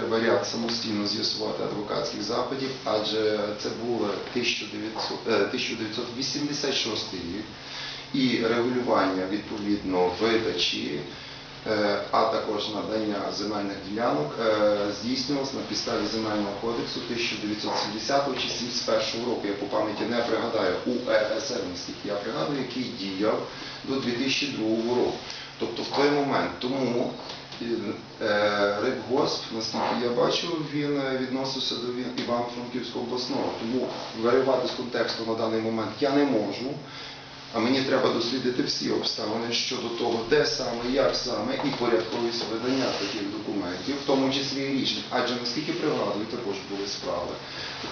треба самостійно з'ясувати адвокатських запитів, адже це було 1900, е, 1986 рік і регулювання відповідно видачі, е, а також надання земельних ділянок е, здійснювалось на підставі земельного кодексу 1970 чи 71 року. Я по пам'яті не пригадаю УЕСР, наскільки я пригадую, який діяв до 2002 року. Тобто в той момент тому Рибгосп, наскільки я бачу, він е, відносився до Івано-Франківського обласного. Тому виривати з контексту на даний момент я не можу. А мені треба дослідити всі обставини щодо того, де саме, як саме і порядковість видання таких документів, в тому числі і рішень. Адже наскільки пригадую, також були справи.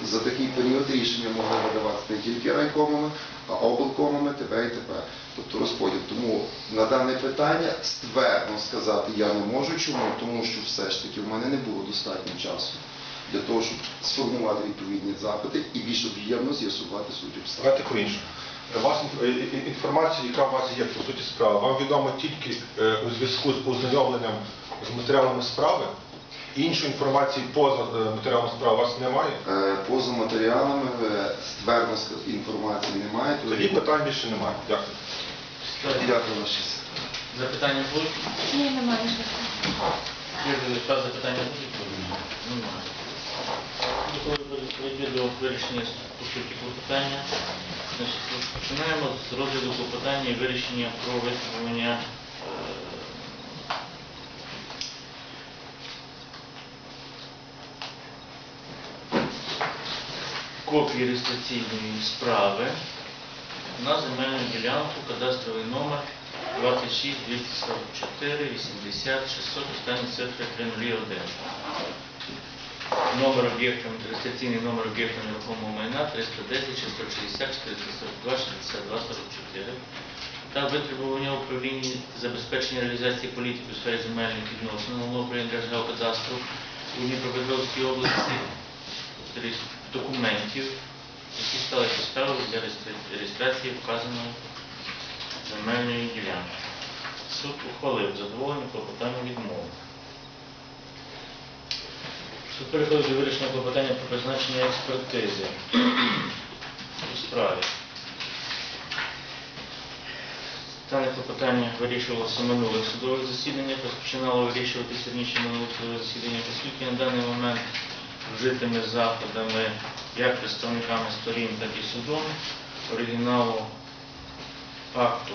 За такий період рішення могли видавати не тільки райкомами, а облкомами, ТП і ТП. Тобто розподіл. Тому на дане питання ствердно сказати я не можу. Чому? Тому що все ж таки в мене не було достатньо часу для того, щоб сформувати відповідні запити і більш об'ємно з'ясувати суть обставин. Вас інф- інформація, яка у вас є по суті справи, вам відома тільки е, у зв'язку з ознайомленням з матеріалами справи. Іншої інформації поза е, матеріалами справи у вас немає. Е, Поза матеріалами ствердно інформації немає. то- Тоді питань більше немає. Дякую. Дякую, ваші. честь. Запитання будуть? Ні, немає. Запитання будуть? Немає. До вирішення по суті клопотання. Починаємо з розгляду клопотання і вирішення про висловлення е, копії реєстраційної справи на земельну ділянку, кадастровий номер 26 244 80 600, останні цифри 301. Номер об'єкту, реєстраційний номер об'єкту нерухомого майна 310 660 442 62 44 та витребування управління забезпечення реалізації політики у сфері земельних відносин головного управління Держгеокадастру у Дніпропетровській області документів, які стали підставою для реєстрації вказаної земельної ділянки. Суд ухвалив задоволення клопотання відмови. Суд переходить до вирішення клопотання про призначення експертизи у справі. Дане клопотання вирішувалося минулих судових засіданнях, розпочинало вирішуватися раніше минулих судових засідання, оскільки на даний момент вжитими заходами як представниками сторін, так і судом оригіналу акту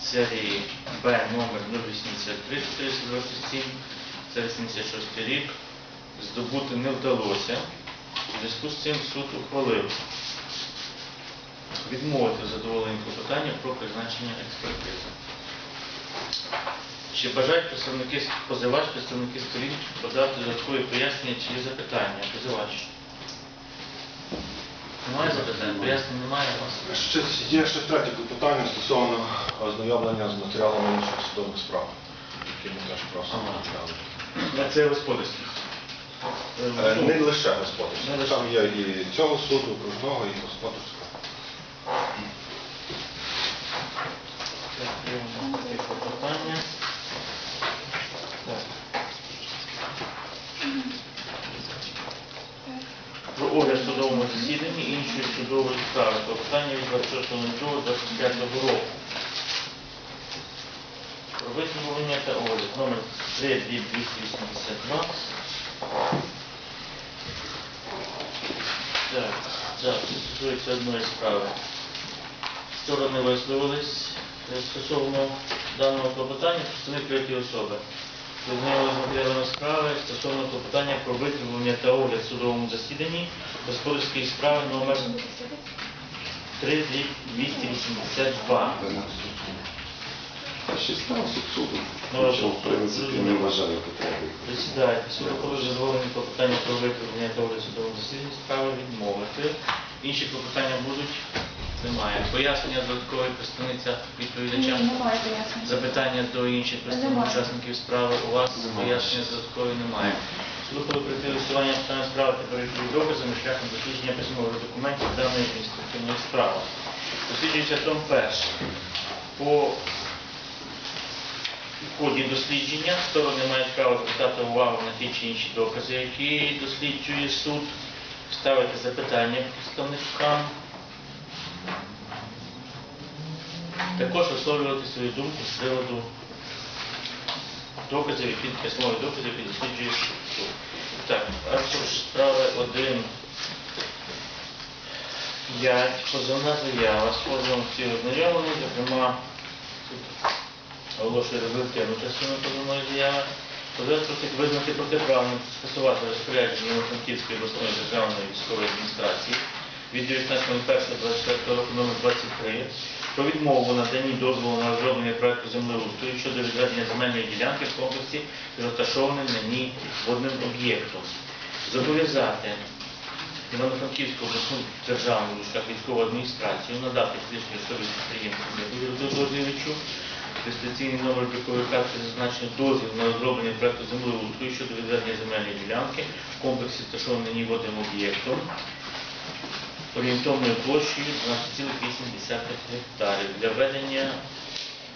серії Б номер 083 427 за 86 рік здобути не вдалося. У зв'язку з цим суд ухвалив відмовити задоволення клопотання про призначення експертизи. Чи бажають представники позивач, представники сторін подати додаткові пояснення чи є запитання? Позивач. Немає запитань? Пояснень немає у вас? Ще є ще третє питання стосовно ознайомлення з матеріалами інших судових справ, які ми теж просимо Ага. На це господарський. Е, Не лише господарського. Не лише. Там є і цього суду, окружного, і господарського. Так, таке клопотання. Так. Про огляд судовому засіданні іншої судової справи. Клопотання від 26.02.25 року. Про висловлення та огляд. Номер 3282. Так, так, це стосується одної справи. Сторони висловились стосовно даного клопотання, представник третьої особи. Визнали з матеріалами справи стосовно клопотання про витребування та огляд в судовому засіданні господарської справи номер 3282. Став суд суду. Нічого, в принципі, не вважаю потреби. Присідайте. Суд ухвалив задоволення клопотання про витребування та огляд в судовому засіданні справи відмовити. Інші клопотання будуть? Немає. Пояснення додаткової представниця Ні, відповідача? немає пояснень. Запитання до інших представників учасників справи у вас пояснення додаткової немає. Слухали прийти листування обставин справи та перейшли доказами шляхом дослідження письмових документів даної адміністративної справи. Досліджується том перший. По в ході дослідження сторони мають право звертати увагу на ті чи інші докази, які досліджує суд, ставити запитання представникам, також висловлювати свою думку з приводу доказів, які письмові докази, досліджує суд. Так, аркуш справи 1. 5. Позовна заява з позовом всі ознайомлені, зокрема, оголошує результативну частину позовної заяви. Позивач просить визнати протиправним скасувати розпорядження Івано-Франківської обласної державної військової адміністрації від 19.01.24 року номер 23 про відмову наданні дозволу на розроблення проекту землеустрою щодо відведення земельної ділянки в комплексі з розташованим на ній водним об'єктом. Зобов'язати Івано-Франківську обласну державну військову адміністрацію надати фізичній особі підприємству Додозівичу реєстраційний номер облікової карти зазначено дозвіл на розроблення проекту землеустрою щодо відведення земельної ділянки в комплексі розташованим на ній водним об'єктом орієнтовною площею 12,8 гектарів для ведення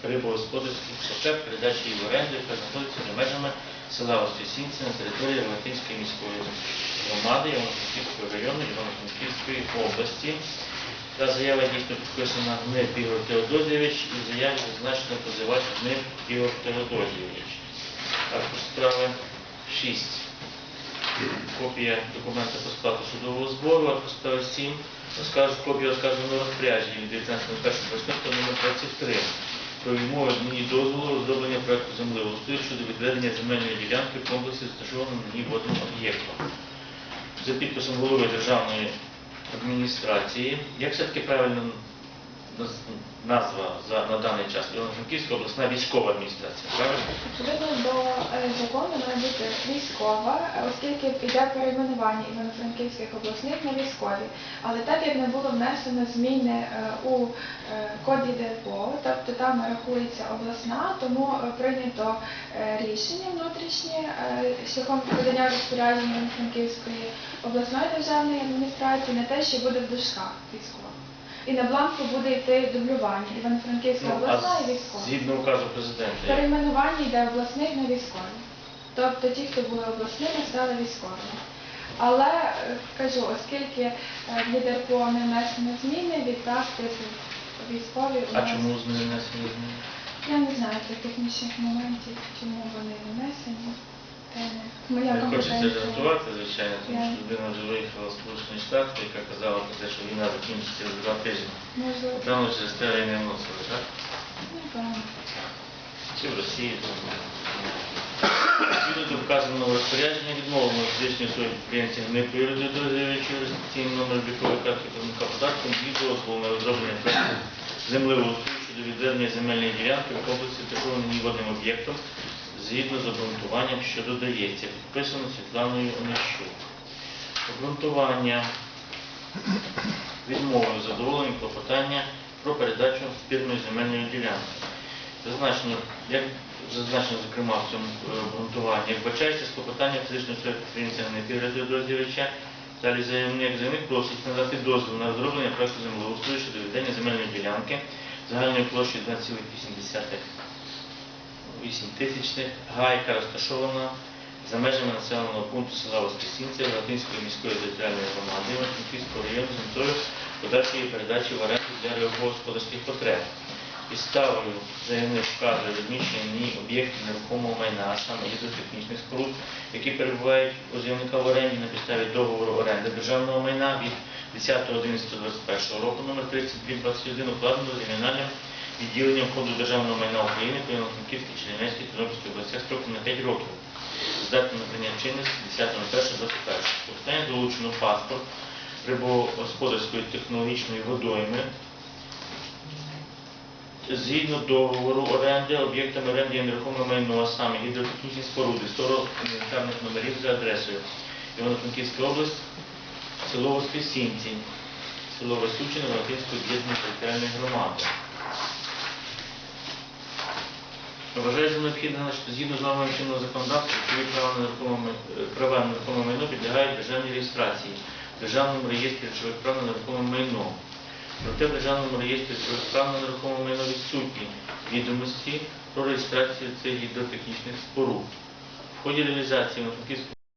рибогосподарських потреб, передачі її в оренду, яка знаходиться за межами села Воскресінці на території Рогатинської міської громади Івано-Франківського району Івано-Франківської області. Та заява дійсно підписана Гнив Ігор Теодозійович і в заяві зазначено позивач Гнив Ігор Теодозійович. Також справи 6 копія документа по складу судового збору, а поставив 7, розказ, копія розказаного розпорядження від 19.01.25 номер 23 про відмову мені дозволу розроблення проекту землеустрою щодо відведення земельної ділянки в комплексі розташованого на ній водним об'єктом. За підписом голови державної адміністрації, як все-таки правильно назва за, на даний час? Івано-Франківська обласна військова адміністрація, правильно? Відповідно до е, закону має бути військова, е, оскільки йде перейменування Івано-Франківських обласних на військові. Але так як не було внесено зміни е, у коді ДРПО, тобто там рахується обласна, тому прийнято рішення внутрішнє шляхом подання розпорядження Івано-Франківської обласної державної адміністрації на те, що буде в дужках військова. І на бланку буде йти дублювання Івано-Франківська Ну, обласна і військова. згідно указу президента. як? Перейменування йде обласних на військові. Тобто ті, хто були обласними, стали військовими. Але е, кажу, оскільки е, в не внесені зміни, відтак типу військові у А нас- чому з ними не зміни? я не знаю тих технічних моментів, чому вони не внесені. Не моя Не хочеться компетенція. жартувати, звичайно, тому що людина вже виїхала в Сполучені Штати, яка казала про те, що війна закінчиться за два тижні. Можливо, Напевно, через те не вносили, так? напевно. Чи в Росії. там. Згідно до вказаного розпорядження відмовлено фізичної особи підприємців Гнику Юрію Дорозовичу реєстраційний номер вікової карти платника податком і дозволу на розроблення проекту землеустрою щодо відведення земельної ділянки в комплексі такого водним об'єктом згідно з обґрунтуванням, що додається, підписано Світланою Онищук. Обґрунтування відмовою задоволення клопотання про передачу спірної земельної ділянки. Зазначено, як зазначено, зокрема, в цьому е, обґрунтуванні, вбачається з клопотання фізичної Гнепіра Теодозівича, далі заявник заявник просить надати дозвіл на розроблення проекту землеустрою щодо віддання земельної ділянки загальною площею 2,8 8 тисячних га, яка розташована за межами населеного пункту села Воскресінця Латинської міської територіальної громади Івано-Франківського району з метою подальшої передачі в оренду для рибогосподарських потреб. Підставою заявник вказує ній об'єктів нерухомого майна, саме гідротехнічних споруд, які перебувають у заявника в оренді на підставі договору оренди державного майна від 10.11.21 року номер 3221 укладено з регіональним відділенням Фонду державного майна України по Івано-Франківській, Чернівецькій, Тернопільській областях строком на 5 років. Здатно на прийняття чинності 10.01.21. Останнє долучено паспорт рибогосподарської технологічної водойми згідно договору оренди об'єктами оренди є нерухоме майно, а саме гідротехнічні споруди, 100 інвентарних номерів за адресою Івано-Франківська область, село Воскресінці, село Васючине, Валентинської об'єднаної територіальної громади. Вважаю за необхідне, що згідно з нормами чинного законодавства, май- е, права на нерухоме майно підлягають державній реєстрації в Державному реєстрі речових прав на нерухоме майно. Проте в Державному реєстрі речових прав на нерухоме майно відсутні відомості про реєстрацію цих гідротехнічних споруд. В ході реалізації Івано-Франківського